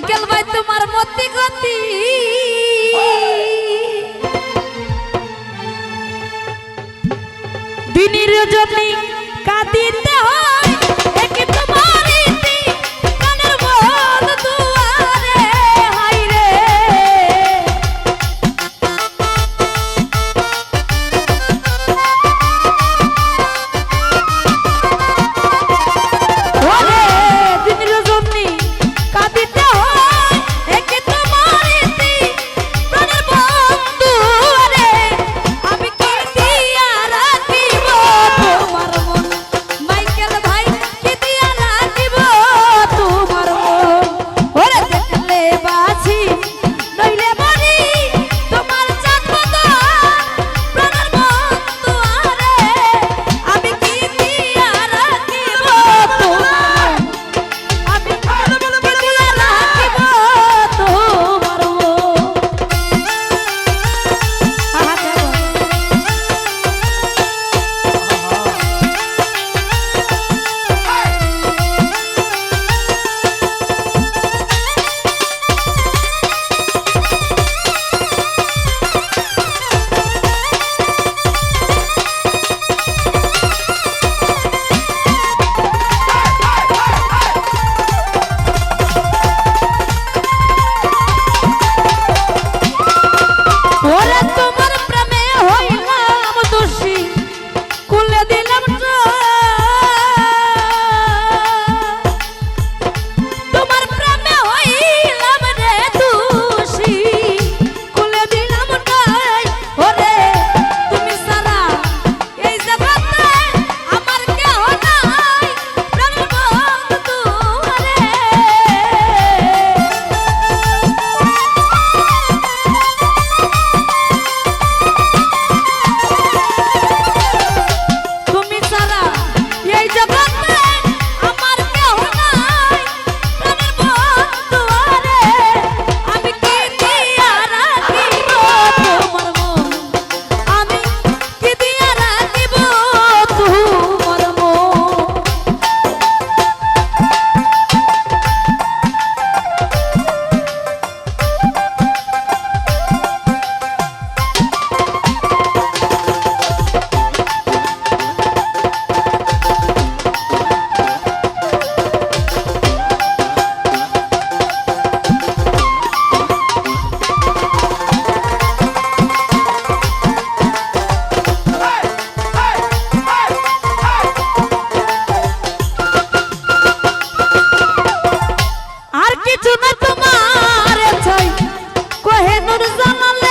Michael ভাই তোমার মতি গতি। দিনের জন্য কাঁদিতে হয়। zamanlar